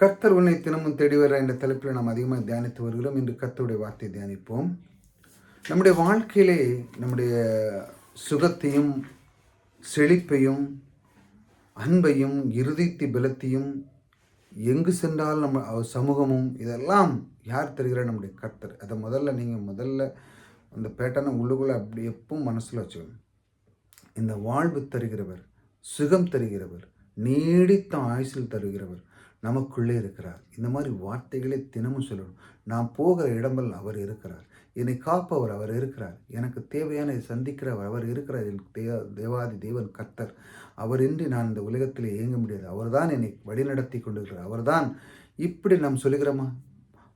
கர்த்தர் உன்னை தினமும் தேடி வர என்ற தலைப்பில் நாம் அதிகமாக தியானித்து வருகிறோம். இன்று கர்த்தருடைய வார்த்தை தியானிப்போம். நம்முடைய வாழ்க்கையிலே நம்முடைய சுகத்தையும் செழிப்பையும் அன்பையும் இறுதித்தி பலத்தையும் எங்கு சென்றால் நம்ம சமூகமும் இதெல்லாம் யார் தருகிறார் நம்முடைய கர்த்தர். அதை முதல்ல நீங்கள் முதல்ல அந்த பேட்டனை உள்ளுக்குள்ளே அப்படி எப்பவும் மனசில் வச்சுக்கணும். இந்த வாழ்வு தருகிறவர் சுகம் தருகிறவர் நீடித்த ஆயுசில் தருகிறவர் நமக்குள்ளே இருக்கிறார். இந்த மாதிரி வார்த்தைகளை தினமும் சொல்லணும். நான் போகிற இடமெல்லாம் அவர் இருக்கிறார். என்னை காப்பவர் அவர் இருக்கிறார். எனக்கு தேவையான சந்திக்கிறவர் அவர் இருக்கிறார். என் தேவ தேவாதி தேவன் கர்த்தர். அவரின்றி நான் இந்த உலகத்தில் இயங்க முடியாது. அவர்தான் என்னை வழிநடத்தி கொண்டிருக்கிறார். அவர்தான் இப்படி நாம் சொல்லுகிறோமா?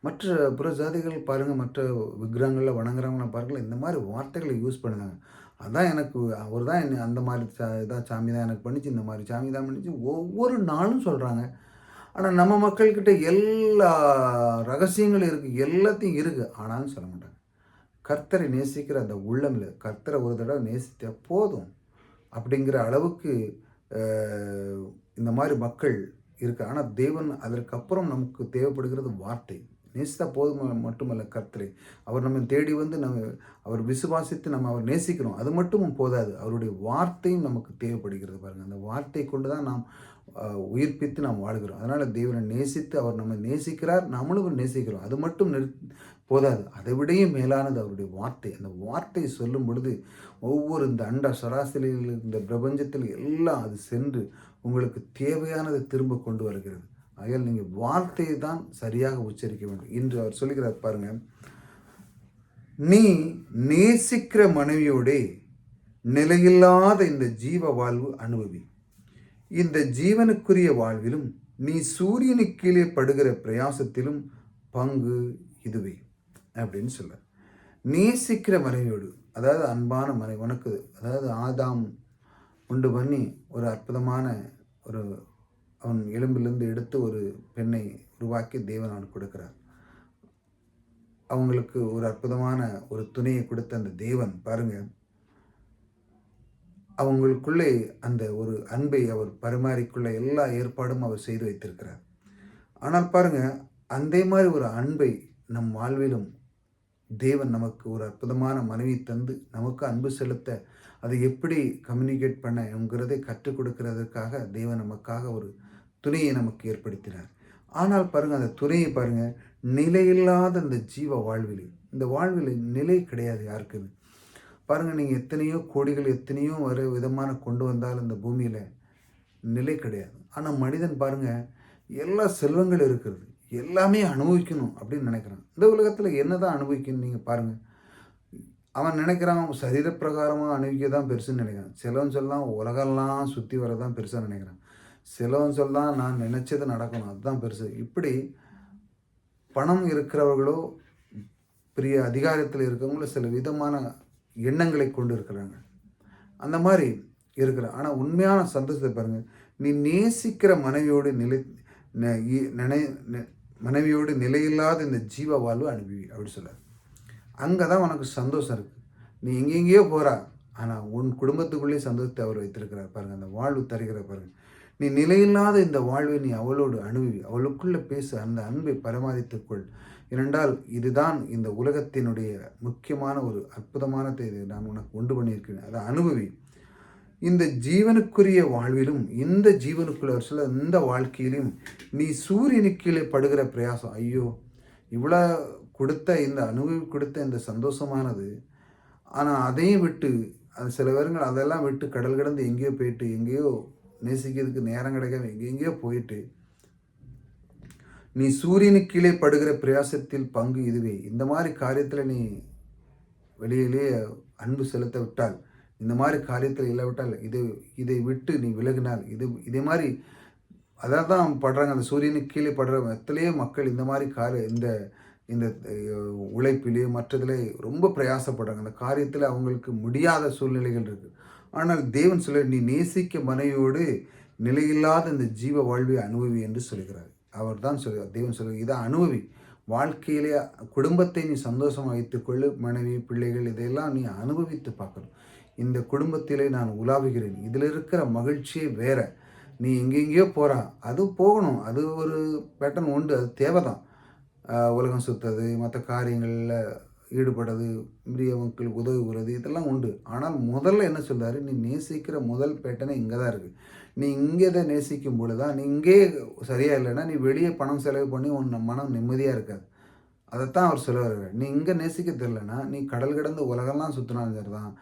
மற்ற புற ஜாதிகள் பாருங்கள் மற்ற விக்கிரகங்களில் வணங்குறவங்களாம் பாருங்கள் இந்த மாதிரி வார்த்தைகளை யூஸ் பண்ணுறாங்க. அதான் எனக்கு அவர் தான் என்ன அந்த மாதிரி சா இதாக சாமி தான் எனக்கு பண்ணிச்சு இந்த மாதிரி சாமி தான் பண்ணிச்சு. ஒவ்வொரு நாளும் சொல்கிறாங்க ஆனால் நம்ம மக்கள்கிட்ட எல்லா ரகசியங்களும் இருக்குது எல்லாத்தையும் இருக்குது ஆனாலும் சொல்ல மாட்டாங்க. கர்த்தரை நேசிக்கிற அந்த உள்ளமில் கர்த்தரை ஒரு தடவை நேசித்தா போதும் அப்படிங்கிற அளவுக்கு இந்த மாதிரி மக்கள் இருக்கு. ஆனால் தேவன் அதற்கப்புறம் நமக்கு தேவைப்படுகிறது வார்த்தை. நேசித்தா போதும் மட்டுமல்ல கர்த்தரை. அவர் நம்ம தேடி வந்து நம்ம அவர் விசுவாசித்து நம்ம அவர் நேசிக்கிறோம். அது மட்டும் போதாது. அவருடைய வார்த்தையும் நமக்கு தேவைப்படுகிறது பாருங்கள் அந்த வார்த்தை கொண்டு தான் நாம் உயிர்ப்பித்து நாம் வாழ்கிறோம். அதனால் தேவனை நேசித்து அவர் நம்ம நேசிக்கிறார் நம்மளும் நேசிக்கிறோம். அது மட்டும் நிறு போதாது. அதை விடையும் மேலானது அவருடைய வார்த்தை. அந்த வார்த்தையை சொல்லும் பொழுது ஒவ்வொரு இந்த அண்ட சராசரியில் இந்த பிரபஞ்சத்தில் எல்லாம் அது சென்று உங்களுக்கு தேவையானதை திரும்ப கொண்டு வருகிறது. ஆகையால் நீங்கள் வார்த்தையை தான் சரியாக உச்சரிக்க வேண்டும். இன்று அவர் சொல்லுகிறார் பாருங்க நீ நேசிக்கிற மனைவியோடே நிலையில்லாத இந்த ஜீவ வாழ்வு அனுபவி. இந்த ஜீவனுக்குரிய வாழ்விலும் நீ சூரியனுக்கு கீழே படுகிற பிரயாசத்திலும் பங்கு இதுவே அப்படின்னு சொல்ல நேசிக்கிற மனைவியோடு அதாவது அன்பான மனைவி உனக்கு அதாவது ஆதாம் உண்டு பண்ணி ஒரு அற்புதமான ஒரு அவன் எலும்பிலிருந்து எடுத்து ஒரு பெண்ணை உருவாக்கி தேவன் அவன் கொடுக்கிறார். அவங்களுக்கு ஒரு அற்புதமான ஒரு துணையை கொடுத்த அந்த தேவன் பாருங்கள் அவங்களுக்குள்ளே அந்த ஒரு அன்பை அவர் பரிமாறிக்கொள்ள எல்லா ஏற்பாடும் அவர் செய்து வைத்திருக்கிறார். ஆனால் பாருங்கள் அதே மாதிரி ஒரு அன்பை நம் வாழ்விலும் தேவன் நமக்கு ஒரு அற்புதமான மனைவி தந்து நமக்கு அன்பு செலுத்த அதை எப்படி கம்யூனிகேட் பண்ணுங்கிறதை கற்றுக் கொடுக்கிறதுக்காக தேவன் நமக்காக ஒரு துணையை நமக்கு ஏற்படுத்தினார். ஆனால் பாருங்கள் அந்த துணையை பாருங்கள் நிலையில்லாத அந்த ஜீவ வாழ்வில் இந்த வாழ்வில் நிலை கிடையாது யாருக்குமே. பாருங்க நீங்கள் எத்தனையோ கோடிகள் எத்தனையோ வர விதமான கொண்டு வந்தாலும் இந்த பூமியில் நிலை கிடையாது. ஆனால் மனிதன் பாருங்கள் எல்லா செல்வங்கள் இருக்கிறது எல்லாமே அனுபவிக்கணும் அப்படின்னு நினைக்கிறான். இந்த உலகத்தில் என்னதான் அனுபவிக்கணும் நீங்கள் பாருங்கள் அவன் நினைக்கிறான் சரீரப்பிரகாரமாக அனுபவிக்க தான் பெருசுன்னு நினைக்கிறான். சிலவன் சொல்லலாம் உலகெல்லாம் சுற்றி வர தான் பெருசாக நினைக்கிறான். சிலவன் சொல்லலாம் நான் நினச்சது நடக்கணும் அதுதான் பெருசு. இப்படி பணம் இருக்கிறவர்களோ பெரிய அதிகாரத்தில் இருக்கிறவங்களோ சில விதமான எண்ணங்களை கொண்டு இருக்கிறாங்க அந்த மாதிரி இருக்கிற ஆனால் உண்மையான சந்தோஷத்தை பாருங்கள் நீ நேசிக்கிற மனைவியோடு நிலை நினை மனைவியோடு நிலையில்லாத இந்த ஜீவ வாழ்வு அனுபவி அப்படி சொல்லார் அங்கே தான் உனக்கு சந்தோஷம் இருக்குது நீ எங்கெங்கேயோ போகிறா ஆனால் உன் குடும்பத்துக்குள்ளே சந்தோஷத்தை அவர் வைத்திருக்கிறார் பாருங்கள் அந்த வாழ்வு தருகிற பாருங்கள் நீ நிலையில்லாத இந்த வாழ்வை நீ அவளோடு அணுவி அவளுக்குள்ளே பேசு அந்த அன்பை பரமாதித்துக்கொள் ஏனென்றால் இதுதான் இந்த உலகத்தினுடைய முக்கியமான ஒரு அற்புதமான தேதி. நான் உனக்கு உண்டு பண்ணியிருக்கிறேன். அதை அனுபவி. இந்த ஜீவனுக்குரிய வாழ்விலும் இந்த ஜீவனுக்குள்ள சில இந்த வாழ்க்கையிலும் நீ சூரியனுக்கு கீழே படுகிற பிரயாசம் ஐயோ இவ்வளோ கொடுத்த இந்த அனுபவி கொடுத்த இந்த சந்தோஷமானது. ஆனால் அதையும் விட்டு அது சில பேருங்கள் அதெல்லாம் விட்டு கடல் கடந்து எங்கேயோ போயிட்டு எங்கேயோ நேசிக்கிறதுக்கு நேரம் கிடைக்காம எங்கெங்கேயோ போயிட்டு நீ சூரியனுக்கு கீழே படுகிற பிரயாசத்தில் பங்கு இதுவே. இந்த மாதிரி காரியத்தில் நீ வெளியிலே அன்பு செலுத்த விட்டால் இந்த மாதிரி காரியத்தில் இல்லாவிட்டால் இது இதை விட்டு நீ விலகினால் இது இதே மாதிரி அதான் தான் படுறாங்க. அந்த சூரியனுக்கு கீழே படுற எத்தனையோ மக்கள் இந்த மாதிரி காரிய இந்த இந்த உழைப்பிலே மற்றதிலே ரொம்ப பிரயாசப்படுறாங்க. அந்த காரியத்தில் அவங்களுக்கு முடியாத சூழ்நிலைகள் இருக்குது ஆனால் தேவன் சொல்ல நீ நேசிக்க மனைவியோடு நிலையில்லாத இந்த ஜீவ வாழ்வை அனுபவி என்று சொல்கிறார். அவர் தான் சொல்கிறார் தேவன் சொல்கிறார் இதை அனுபவி. வாழ்க்கையிலே குடும்பத்தை நீ சந்தோஷமாக வைத்துக்கொள்ளு மனைவி பிள்ளைகள் இதையெல்லாம் நீ அனுபவித்து பார்க்கணும். இந்த குடும்பத்திலே நான் உலாவுகிறேன். இதில் இருக்கிற மகிழ்ச்சியே வேற. நீ எங்கெங்கேயோ போகிறா அது போகணும். அது ஒரு பேட்டர்ன் உண்டு அது தேவை தான் உலகம் சுற்றுறது மற்ற காரியங்களில் ஈடுபடுறது பெரியவங்களுக்கு மக்கள் உதவுகிறது இதெல்லாம் உண்டு. ஆனால் முதல்ல என்ன சொல்கிறாரு நீ நேசிக்கிற முதல் பேட்டனே இங்கே தான் இருக்குது நீ இங்கே தான் நேசிக்கும் பொழுது தான் நீ இங்கே சரியாக இல்லைன்னா நீ வெளியே பணம் செலவு பண்ணி உன் மனம் நிம்மதியாக இருக்காது. அதைத்தான் அவர் சொல்ல வருகிறார் நீ இங்கே நேசிக்க தெரிலனா நீ கடல் கிடந்து உலகெல்லாம் சுற்றினாலும் சரி தான்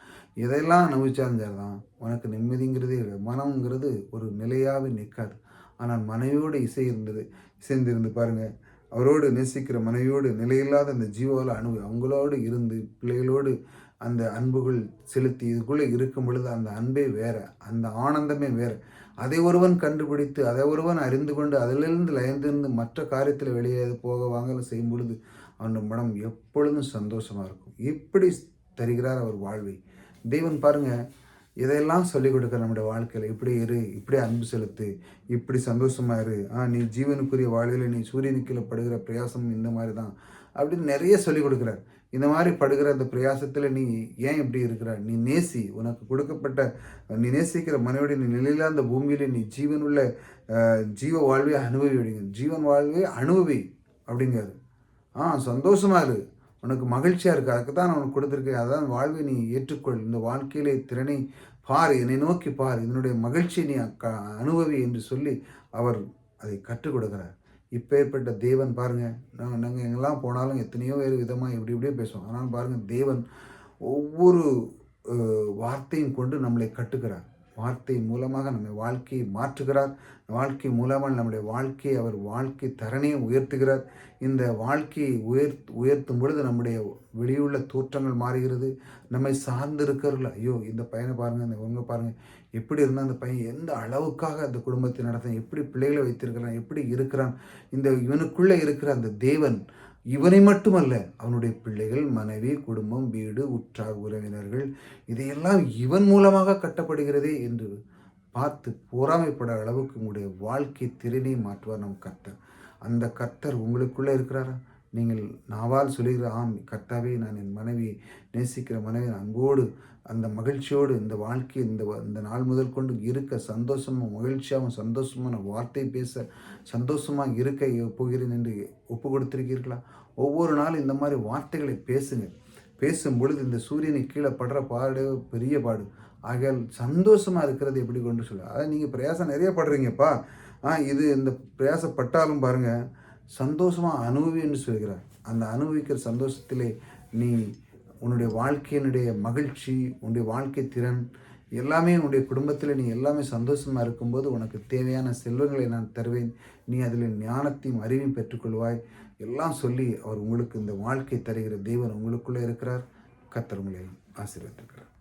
எதையெல்லாம் அனுபவிச்சாலும் சரி தான் உனக்கு நிம்மதிங்கிறதே இல்லை மனம்ங்கிறது ஒரு நிலையாகவே நிற்காது. ஆனால் மனைவியோடு இசை இருந்தது இசைந்திருந்து பாருங்கள் அவரோடு நேசிக்கிற மனைவியோடு நிலையில்லாத அந்த ஜீவோவில் அணுகு அவங்களோடு இருந்து பிள்ளைகளோடு அந்த அன்புகள் செலுத்தி இதுக்குள்ளே இருக்கும் பொழுது அந்த அன்பே வேறு அந்த ஆனந்தமே வேறு. அதை ஒருவன் கண்டுபிடித்து அதை ஒருவன் அறிந்து கொண்டு அதிலிருந்து லயந்திருந்து மற்ற காரியத்தில் வெளியே போக வாங்கல செய்யும் பொழுது அவன் மனம் எப்பொழுதும் சந்தோஷமாக இருக்கும். இப்படி தருகிறார் அவர் வாழ்வை. தெய்வன் பாருங்கள் இதையெல்லாம் சொல்லிக் கொடுக்க நம்முடைய வாழ்க்கையில் இப்படி இரு இப்படி அன்பு செலுத்து இப்படி சந்தோஷமாக இரு. ஆ நீ ஜீவனுக்குரிய வாழ்வில் நீ சூரியனுக்குள்ள படுகிற பிரயாசம் இந்த மாதிரி தான் அப்படின்னு நிறைய சொல்லிக் கொடுக்குறார். இந்த மாதிரி படுகிற அந்த பிரயாசத்தில் நீ ஏன் இப்படி இருக்கிற? நீ நேசி உனக்கு கொடுக்கப்பட்ட நீ நேசிக்கிற மனைவியோட நீ நிலையில அந்த பூமியில் நீ ஜீவனுள்ள ஜீவ வாழ்வை அனுபவி விடுங்க ஜீவன் வாழ்வே அனுபவி அப்படிங்கிறது. ஆ சந்தோஷமாக இரு. உனக்கு மகிழ்ச்சியாக இருக்குது அதுக்கு தான் நான் உனக்கு கொடுத்துருக்கேன். அதான் வாழ்வை நீ ஏற்றுக்கொள். இந்த வாழ்க்கையிலே திறனை பார். என்னை நோக்கி பார். இதனுடைய மகிழ்ச்சியை நீ அனுபவி என்று சொல்லி அவர் அதை கற்றுக் கொடுக்குறார். இப்பேற்பட்ட தேவன் பாருங்கள் நாங்கள் நாங்கள் எங்கெல்லாம் போனாலும் எத்தனையோ வேறு விதமாக இப்படி இப்படியே பேசுவோம். ஆனால் பாருங்கள் தேவன் ஒவ்வொரு வார்த்தையும் கொண்டு நம்மளை கட்டுக்கிறார் வார்த்தை மூலமாக நம்ம வாழ்க்கையை மாற்றுகிறார். வாழ்க்கை மூலமாக நம்முடைய வாழ்க்கையை அவர் வாழ்க்கை தரணையை உயர்த்துகிறார். இந்த வாழ்க்கையை உயர் உயர்த்தும் பொழுது நம்முடைய வெளியுள்ள தோற்றங்கள் மாறுகிறது. நம்மை சார்ந்து ஐயோ இந்த பையனை பாருங்கள் இந்த உங்க பாருங்கள் எப்படி இருந்தால் அந்த பையன் எந்த அளவுக்காக அந்த குடும்பத்தை நடத்த எப்படி பிள்ளைகளை வைத்திருக்கிறான்? எப்படி இருக்கிறான்? இந்த இவனுக்குள்ளே இருக்கிற அந்த தேவன் இவனை மட்டுமல்ல அவனுடைய பிள்ளைகள் மனைவி குடும்பம் வீடு உற்றார் உறவினர்கள் இதையெல்லாம் இவன் மூலமாக கட்டப்படுகிறதே என்று பார்த்து பொறாமைப்பட அளவுக்கு உங்களுடைய வாழ்க்கை திறனை மாற்றுவார் நம் கர்த்தர். அந்த கர்த்தர் உங்களுக்குள்ளே இருக்கிறாரா? நீங்கள் நாவால் சொல்லுகிற ஆம் கர்த்தாவே நான் என் மனைவி நேசிக்கிற மனைவி அன்போடு அந்த மகிழ்ச்சியோடு இந்த வாழ்க்கை இந்த இந்த நாள் முதல் கொண்டு இருக்க சந்தோஷமும் மகிழ்ச்சியாகவும் சந்தோஷமான வார்த்தை பேச சந்தோஷமாக இருக்க போகிறேன் என்று ஒப்பு கொடுத்துருக்கீர்களா ஒவ்வொரு நாளும் இந்த மாதிரி வார்த்தைகளை பேசுங்க பேசும் பொழுது இந்த சூரியனை கீழே படுற பாடு பெரிய பாடு. ஆகையால் சந்தோஷமாக இருக்கிறது எப்படி கொண்டு சொல்ல? அதை நீங்கள் பிரயாசம் நிறைய படுறீங்கப்பா. ஆ இது இந்த பிரயாசப்பட்டாலும் பாருங்கள் சந்தோஷமாக அனுபவின்னு சொல்கிறார். அந்த அனுபவிக்கிற சந்தோஷத்திலே நீ உன்னுடைய வாழ்க்கையினுடைய மகிழ்ச்சி உன்னுடைய வாழ்க்கை திறன் எல்லாமே உன்னுடைய குடும்பத்தில் நீ எல்லாமே சந்தோஷமாக இருக்கும்போது உனக்கு தேவையான செல்வங்களை நான் தருவேன். நீ அதில் ஞானத்தையும் அறிவையும் பெற்றுக்கொள்வாய். எல்லாம் சொல்லி அவர் உங்களுக்கு இந்த வாழ்க்கை தருகிற தேவன் உங்களுக்குள்ளே இருக்கிறார். கத்தர் உங்களை ஆசீர்வதிக்கிறார்